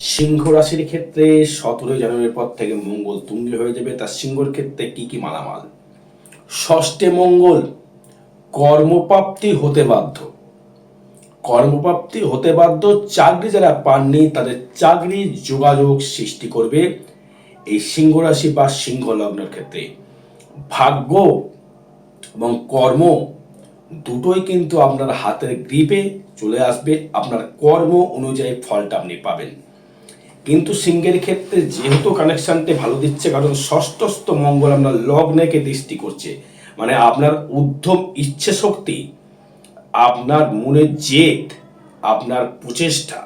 সিংহ রাশির ক্ষেত্রে সতেরোই জানুয়ারির পর থেকে মঙ্গল তুঙ্গে হয়ে যাবে। তার সিংহর ক্ষেত্রে কি কি মালামাল? ষষ্ঠে মঙ্গল, কর্মপ্রাপ্তি হতে বাধ্য। কর্মপ্রাপ্তি হতে বাধ্য, চাকরি যারা পাননি তাদের চাকরি যোগাযোগ সৃষ্টি করবে এই সিংহ রাশি বা সিংহ লগ্নের ক্ষেত্রে। ভাগ্য এবং কর্ম দুটোই কিন্তু আপনার হাতের গ্রিপে চলে আসবে। আপনার কর্ম অনুযায়ী ফলটা আপনি পাবেন। কিন্তু সিংহের ক্ষেত্রে যেহেতু কানেকশনটি ভালো দিচ্ছে, কারণ ষষ্ঠস্থ মঙ্গল আপনার লগ্নেকে দৃষ্টি করছে। মানে আপনার উদ্যম ইচ্ছে শক্তি আপনার মনের জেদ, আপনার প্রচেষ্টা,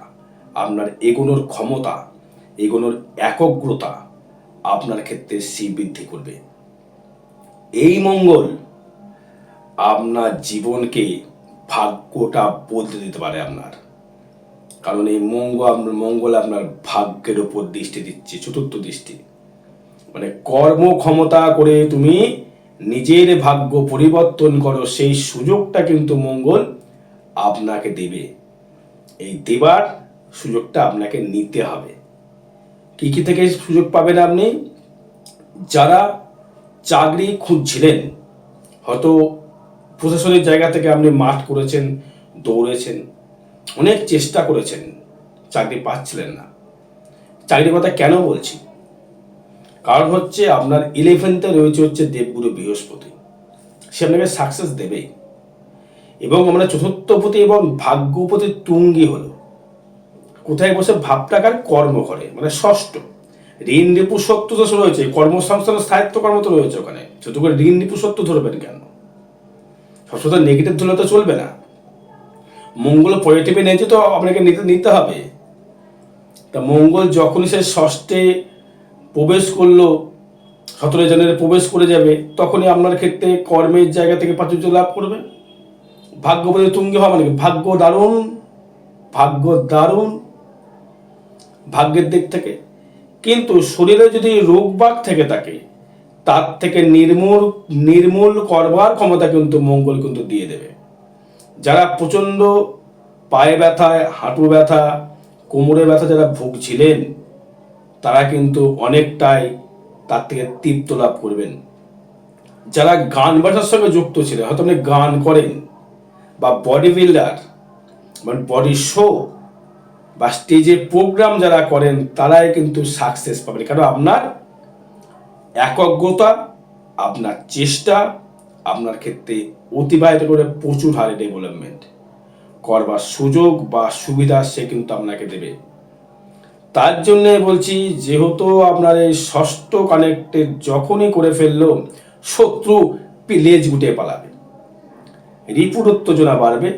আপনার এগোনোর ক্ষমতা, এগোনোর একগ্রতা আপনার ক্ষেত্রে সি বৃদ্ধি করবে। এই মঙ্গল আপনার জীবনকে ভাগ্যটা বদলে দিতে পারে আপনার। কারণ এই মঙ্গল আপনার মঙ্গল আপনার ভাগ্যের উপর দৃষ্টি দিচ্ছে, চতুর্থ দৃষ্টি। মানে কর্মক্ষমতা করে তুমি নিজের ভাগ্য পরিবর্তন করো, সেই সুযোগটা কিন্তু মঙ্গল আপনাকে দেবে। এই দেবার সুযোগটা আপনাকে নিতে হবে। কি কি থেকে সুযোগ পাবেন আপনি? যারা চাকরি খুঁজছিলেন, হয়তো প্রশাসনিক জায়গা থেকে আপনি মাঠ করেছেন, দৌড়েছেন অনেক চেষ্টা করেছেন, চাকরি পাচ্ছিলেন না। চাকরির কথা কেন বলছি? কারণ হচ্ছে আপনার ইলেভেন্থে রয়েছে হচ্ছে দেবগুরু বৃহস্পতি। সে আপনাকে সাকসেস দেবেই এবং আমরা চতুর্থপতি এবং ভাগ্যপতি তুঙ্গি হলো। কোথায় বসে ভাবটাকার কর্ম করে মানে ষষ্ঠ। ঋণ রিপু সত্য দোষ রয়েছে, কর্মসংস্থান স্থায়িত্ব কর্ম তো রয়েছে ওখানে। শুধু করে ঋণ রিপু সত্য ধরবেন কেন? সবসময় নেগেটিভ ধরলে তো চলবে না। মঙ্গল পজিটিভে নিয়েছে তো আপনাকে নিতে নিতে হবে। তা মঙ্গল যখনই সে ষষ্ঠে প্রবেশ করল সতেরো জানুয়ারি প্রবেশ করে যাবে, তখনই আপনার ক্ষেত্রে কর্মের জায়গা থেকে প্রাচুর্য লাভ করবে। ভাগ্য বলে তুঙ্গে হওয়া মানে কি? ভাগ্য দারুণ ভাগ্য দারুণ, ভাগ্যের দিক থেকে। কিন্তু শরীরে যদি রোগ বাগ থেকে থাকে, তার থেকে নির্মূল নির্মূল করবার ক্ষমতা কিন্তু মঙ্গল কিন্তু দিয়ে দেবে। যারা প্রচণ্ড পায়ে ব্যথায় হাঁটু ব্যথা কোমরে ব্যথা যারা ভুগছিলেন, তারা কিন্তু অনেকটাই তার থেকে তৃপ্ত লাভ করবেন। যারা গান বাজার সঙ্গে যুক্ত ছিলেন, হয়তো আপনি গান করেন বা বডি বিল্ডার মানে বডি শো বা স্টেজে প্রোগ্রাম যারা করেন, তারাই কিন্তু সাকসেস পাবেন। কারণ আপনার একগ্রতা আপনার চেষ্টা আপনার ক্ষেত্রে অতিবাহিত করে প্রচুর হারে ডেভেলপমেন্ট করবার সুযোগ বা সুবিধা সে কিন্তু আপনাকে দেবে। তার জন্য বলছি, যেহেতু আপনার এই ষষ্ঠ কানেক্টে যখনই করে ফেলল, শত্রু লেজ গুটিয়ে পালাবে। রিপুর উত্তেজনা বাড়বে,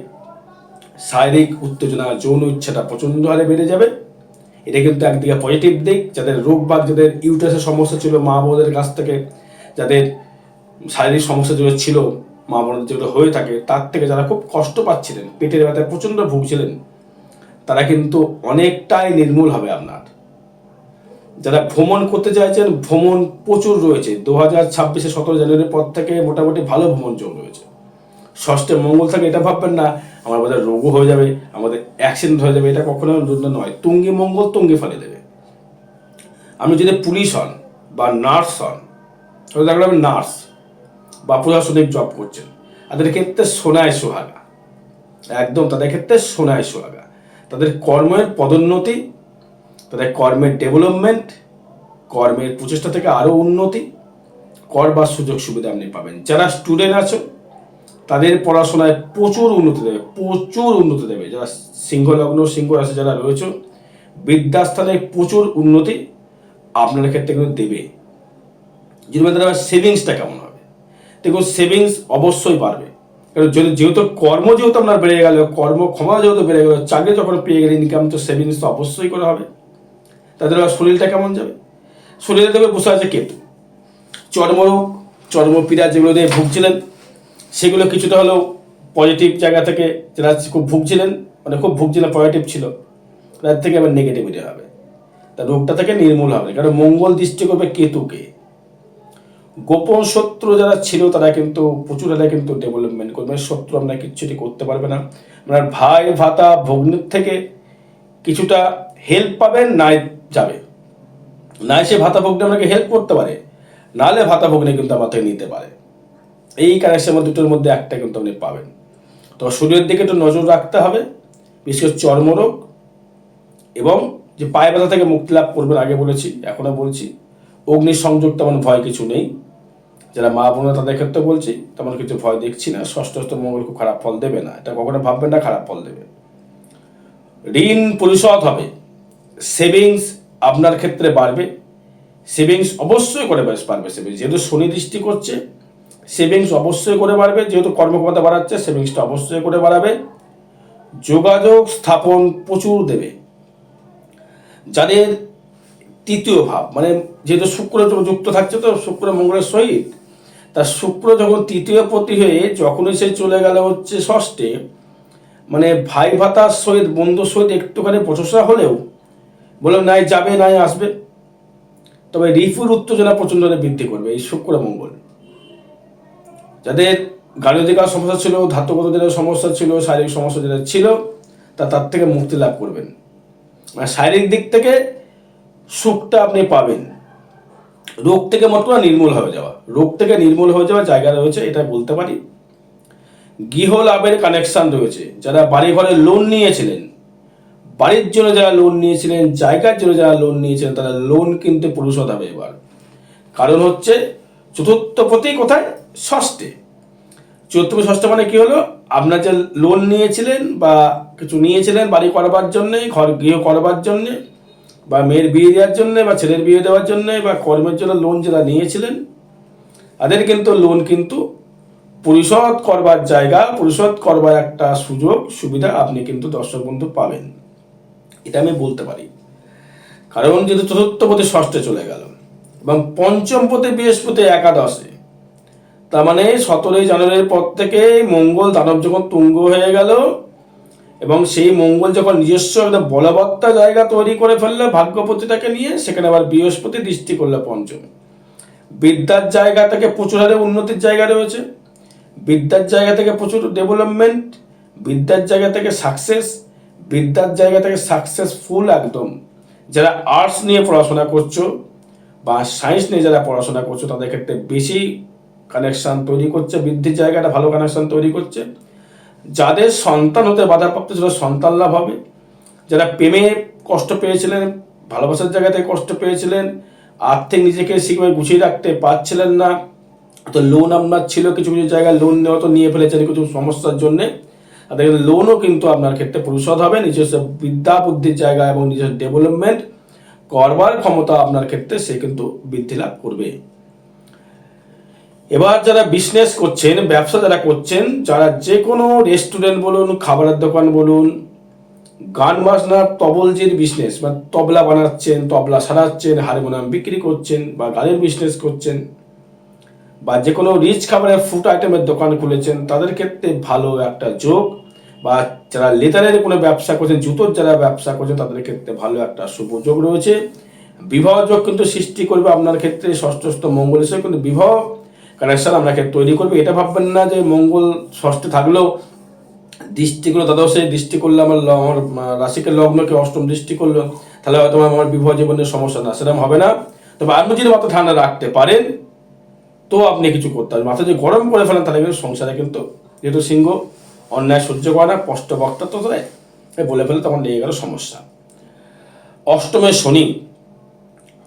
শারীরিক উত্তেজনা, যৌন ইচ্ছাটা প্রচণ্ড হারে বেড়ে যাবে। এটা কিন্তু একদিকে পজিটিভ দিক, যাদের রোগ বাগ যাদের ইউটাসের সমস্যা ছিল মা বোনদের কাছ থেকে, যাদের শারীরিক সমস্যা যেগুলো ছিল, মা বোনদের যেগুলো হয়ে থাকে, তার থেকে যারা খুব কষ্ট পাচ্ছিলেন, পেটের ব্যথায় প্রচণ্ড ভুগছিলেন, তারা কিন্তু অনেকটাই নির্মূল হবে আপনার। যারা ভ্রমণ করতে চাইছেন, ভ্রমণ প্রচুর রয়েছে। দু হাজার ছাব্বিশে সতেরো জানুয়ারির পর থেকে মোটামুটি ভালো ভ্রমণ যোগ রয়েছে। ষষ্ঠে মঙ্গল থাকে, এটা ভাববেন না, আমার বোধহয় রোগও হয়ে যাবে, আমাদের অ্যাক্সিডেন্ট হয়ে যাবে, এটা কখনো নয়। তুঙ্গি মঙ্গল তুঙ্গি ফেলে দেবে। আপনি যদি পুলিশ হন বা নার্স হন, তাহলে দেখলাম নার্স। বা প্রশাসনিক জব করছেন। তাদের ক্ষেত্রে সোনায় সোহাগা। একদম, তাদের ক্ষেত্রে সোনায় সোহাগা। তাদের কর্মের পদোন্নতি, তাদের কর্মের ডেভেলপমেন্ট কর্মের প্রচেষ্টা থেকে আরও উন্নতি, কর বা সুযোগ সুবিধা আপনি পাবেন। যারা স্টুডেন্ট আছো তাদের পড়াশোনায় প্রচুর উন্নতি দেবে, প্রচুর উন্নতি দেবে। যারা সিংহ লগ্ন, সিংহ রাশি যারা রয়েছে বিদ্যাস্থানে প্রচুর উন্নতি আপনার ক্ষেত্রে কিন্তু দেবে। যদি সেভিংসটা কেমন দেখুন সেভিংস অবশ্যই বাড়বে। যদি যেহেতু কর্ম যেহেতু আপনার বেড়ে গেল, কর্ম ক্ষমতা যেহেতু বেড়ে গেল, চাকরি যখন পেয়ে গেলে ইনকাম তো সেভিংস তো অবশ্যই করা হবে। তাদের শরীরটা কেমন যাবে? শরীরে দেবে বসে আছে কেতু। চর্মরোগ, চর্মপীড়া যেগুলো দিয়ে ভুগছিলেন, সেগুলো কিছুটা হলেও পজিটিভ জায়গা থেকে যারা খুব ভুগছিলেন মানে খুব ভুগছিলেন পজিটিভ ছিল তার থেকে আবার নেগেটিভিটি হবে। তা রোগটা থেকে নির্মূল হবে। কারণ মঙ্গল দৃষ্টি করবে কেতুকে। গোপন শত্রু যারা ছিল, তারা কিন্তু প্রচুর এলাকায় কিন্তু ডেভেলপমেন্ট করবে শত্রু আমরা কিচ্ছুটি করতে পারবে না। আপনার ভাই, ভাতা, ভগ্নের থেকে কিছুটা হেল্প পাবেন নাই যাবে। নাই সে ভাতা, ভগ্নে আপনাকে হেল্প করতে পারে। নাহলে ভাতা, ভগ্নে কিন্তু আমার থেকে নিতে পারে। এই কানেকশনের দুটোর মধ্যে একটা কিন্তু আপনি পাবেন। তো শরীরের দিকে একটু নজর রাখতে হবে, বিশেষ করে চর্মরোগ এবং যে পায়ে ব্যথা থেকে মুক্তি লাভ করবেন, আগে বলেছি এখনও বলছি অগ্নি সংযোগ তেমন ভয় কিছু নেই। যারা মা বোনেরা তাদের ক্ষেত্রে বলছি, তেমন কিছু ভয় দেখছি না। ষষ্ঠ ষষ্ঠ মঙ্গল খুব খারাপ ফল দেবে না। এটা কখনো ভাববেন না, খারাপ ফল দেবে। ঋণ পরিশোধ হবে। সেভিংস আপনার ক্ষেত্রে বাড়বে। সেভিংস অবশ্যই করে পারবে সেভিংস। যেহেতু শনি দৃষ্টি করছে, সেভিংস অবশ্যই করে বাড়বে। যেহেতু কর্মক্ষমতা বাড়াচ্ছে, সেভিংসটা অবশ্যই করে বাড়াবে। যোগাযোগ স্থাপন প্রচুর দেবে। যাদের তৃতীয় ভাব মানে যেহেতু শুক্র যুক্ত থাকছে তো শুক্র মঙ্গলের সহিত তা শুক্র যখন তৃতীয় পতি হয়ে যখনই সে চলে গেল হচ্ছে ষষ্ঠে মানে ভাই ভাতার সহিত, বন্ধুর সহিত একটুখানি প্রশংসা হলেও বললাম নাই, যাবে, নাই, আসবে। তবে রিফুর উত্তেজনা প্রচণ্ড বৃদ্ধি করবে এই শুক্র মঙ্গল। যাদের গাড়িধিকার সমস্যা ছিল ধাতুগত যেটা সমস্যা ছিল, শারীরিক সমস্যা যেটা ছিল, তা তার থেকে মুক্তি লাভ করবেন। শারীরিক দিক থেকে সুখটা আপনি পাবেন। রোগ থেকে কথা নির্মূল হয়ে যাওয়া। রোগ থেকে নির্মূল হয়ে যাওয়া জায়গা রয়েছে, এটা বলতে পারি। গৃহ লাভের কানেকশন রয়েছে। যারা বাড়ি ঘরে লোন নিয়েছিলেন, বাড়ির জন্য যারা লোন নিয়েছিলেন, জায়গার জন্য যারা লোন নিয়েছিলেন, তারা লোন কিন্তু পরিশোধ হবে এবার। কারণ হচ্ছে, চতুর্থ পতি কোথায়? ষষ্ঠে। চতুর্থ ষষ্ঠ মানে কি হলো? আপনার যে লোন নিয়েছিলেন বা কিছু নিয়েছিলেন বাড়ি করবার জন্যে, ঘর গৃহ করবার জন্যে বা মেয়ের বিয়ে দেওয়ার জন্যে বা ছেলের বিয়ে দেওয়ার জন্যে বা কর্মের জন্য লোন যারা নিয়েছিলেন, তাদের কিন্তু লোন কিন্তু পরিশোধ করবার জায়গা, পরিশোধ করবার একটা সুযোগ, সুবিধা আপনি কিন্তু দর্শক বন্ধু পাবেন। এটা আমি বলতে পারি। কারণ যেহেতু চতুর্থ পথে ষষ্ঠে চলে গেল এবং পঞ্চম পথে বৃহস্পতি একাদশে, তার মানে সতেরোই জানুয়ারির পর থেকে মঙ্গল দানব যখন তুঙ্গ হয়ে গেল এবং সেই মঙ্গল যখন নিজস্ব একটা বলবত্তা জায়গা তৈরি করে ফেলল ভাগ্যপতিটাকে নিয়ে, সেখানে আবার বৃহস্পতি দৃষ্টি করল পঞ্চমে। বিদ্যার জায়গা থেকে প্রচুর হারে উন্নতির জায়গা রয়েছে। বিদ্যার জায়গা থেকে প্রচুর ডেভেলপমেন্ট। বিদ্যার জায়গা থেকে সাকসেস। বিদ্যার জায়গা থেকে সাকসেসফুল একদম। যারা আর্টস নিয়ে পড়াশোনা করছ বা সায়েন্স নিয়ে যারা পড়াশোনা করছ, তাদের ক্ষেত্রে বেশি কানেকশন তৈরি করছে, বৃদ্ধির জায়গাটা ভালো কানেকশান তৈরি করছে। যাদের সন্তান হতে বাধাপ্রাপ্ত ছিল সন্তান লাভ হবে, যারা প্রেমে কষ্ট পেয়েছিলেন, ভালোবাসার জায়গাতে কষ্ট পেয়েছিলেন, আর্থিক নিজেকে সেভাবে গুছিয়ে রাখতে পারছিলেন না, তো লোন আপনার ছিল কিছু কিছু জায়গায় লোন নেওয়া তো নিয়ে ফেলেছেন কিছু সমস্যার জন্যে। তাদের লোনও কিন্তু আপনার ক্ষেত্রে পরিশোধ হবে, নিজস্ব বিদ্যা, বুদ্ধির জায়গা এবং নিজস্ব ডেভেলপমেন্ট করবার ক্ষমতা আপনার ক্ষেত্রে সে কিন্তু বৃদ্ধি লাভ করবে। এবার যারা বিজনেস করছেন, ব্যবসা যারা করছেন, যারা যে কোনো রেস্টুরেন্ট বলুন, খাবারের দোকান বলুন, গান বাজনা তবলজির বিজনেস বা তবলা বানাচ্ছেন, তবলা সারাচ্ছেন, হারমোনিয়াম বিক্রি করছেন, বা গানের বিজনেস করছেন, বা যে কোনো রিচ খাবারের ফুড আইটেমের দোকান খুলেছেন, তাদের ক্ষেত্রে ভালো একটা যোগ, বা যারা লেদারের কোনো ব্যবসা করছেন, জুতোর যারা ব্যবসা করছেন, তাদের ক্ষেত্রে ভালো একটা শুভ যোগ রয়েছে। বিবাহ যোগ কিন্তু সৃষ্টি করবে আপনার ক্ষেত্রে ষষ্ঠস্থ মঙ্গল হিসেবে কিন্তু বিবাহ কানেকশন আপনাকে তৈরি করবে, এটা ভাববেন না যে মঙ্গল ষষ্ঠে থাকলেও দৃষ্টিগুলো দ্বাদশে দৃষ্টি করলে আমার আমার রাশিকে লগ্নকে অষ্টম দৃষ্টি করল তাহলে হয়তো আমার বিবাহ জীবনের সমস্যা না, সেরকম হবে না। তবে আপনি যদি মাথা ঠান্ডা রাখতে পারেন, তো আপনি কিছু করতে পারেন মাথা যদি গরম করে ফেলেন, তাহলে কিন্তু সংসারে কিন্তু যেহেতু সিংহ, অন্যায় সহ্য করে না স্পষ্ট বক্তা তো বলে ফেলে তখন লেগে গেল সমস্যা। অষ্টমে শনি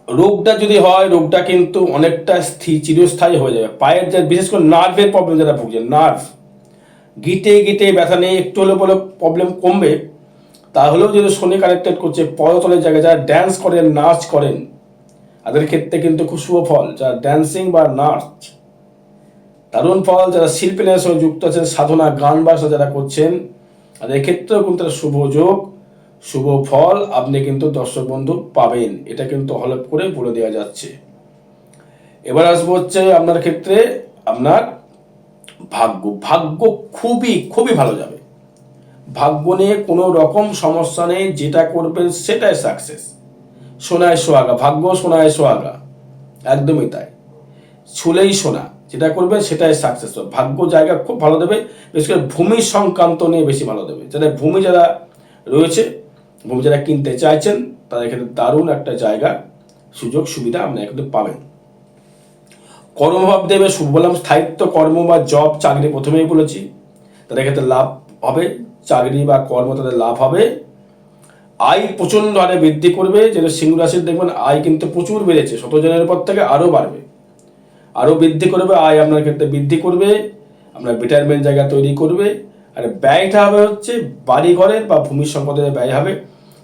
রোগটা যদি হয়, রোগটা কিন্তু অনেকটা স্থির চিরস্থায়ী হয়ে যাবে। পায়ের যে বিশেষ করে নার্ভের প্রবলেম যারা ভুগছেন নার্ভ গিটে গিটে ব্যথা নেই একটু হলে বলে প্রবলেম কমবে, তাহলেও যদি শনি কানেক্টেড করছে পদতলের জায়গায় যারা ড্যান্স করেন, নাচ করেন, তাদের ক্ষেত্রে কিন্তু খুব শুভ ফল। যারা ড্যান্সিং বা নাচ, দারুণ ফল। যারা শিল্পীদের সঙ্গে যুক্ত আছেন, সাধনা, গান বাসা যারা করছেন, তাদের ক্ষেত্রেও কিন্তু একটা শুভ যোগ। শুভ ফল আপনি কিন্তু দর্শক বন্ধু পাবেন। এটা কিন্তু হলপ করে বলে দেওয়া যাচ্ছে। এবার আসব হচ্ছে আপনার ক্ষেত্রে আপনার ভাগ্য। ভাগ্য খুবই খুবই ভালো যাবে। ভাগ্য নিয়ে কোনো রকম সমস্যা নেই, যেটা করবেন সেটাই সাকসেস সোনায় সোহাগা, ভাগ্য সোনায় সোহাগা। একদমই তাই। ছুলেই সোনা, যেটা করবেন সেটাই সাকসেস হবে ভাগ্য জায়গা খুব ভালো দেবে, বিশেষ করে ভূমি সংক্রান্ত নিয়ে বেশি ভালো দেবে। যাদের ভূমি যারা রয়েছে ভূমি যারা কিনতে চাইছেন, তাদের ক্ষেত্রে দারুণ একটা জায়গা, সুযোগ, সুবিধা আপনারা কিন্তু পাবেন। কর্মভাব দেবে বললাম, স্থায়িত্ব, কর্ম বা জব, চাকরি প্রথমেই বলেছি। তাদের ক্ষেত্রে লাভ হবে, চাকরি বা কর্ম তাদের লাভ হবে। আয় প্রচণ্ড হারে বৃদ্ধি করবে যেটা সিংহ রাশির দেখবেন আয় কিন্তু প্রচুর বেড়েছে, শতজনের পর থেকে আরও বাড়বে। আরও বৃদ্ধি করবে, আয় আপনার ক্ষেত্রে বৃদ্ধি করবে, আপনার রিটায়ারমেন্ট জায়গা তৈরি করবে। আর ব্যয়টা হবে হচ্ছে বাড়ি ঘরের বা ভূমি সম্পদের ব্যয় হবে।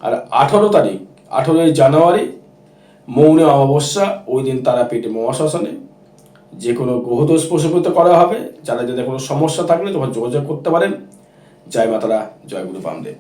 আর আঠারো তারিখ, আঠেরোই জানুয়ারি, মৌনে অমাবস্যা, ওই দিন তারাপীঠ মহাশ্মশানে যে কোনো গ্রহদোষ প্রশমিত করা হবে। যারা যাদের কোনো সমস্যা থাকলে তখন যোগাযোগ করতে পারেন। জয় মাতারা, জয় গুরু বামদেব।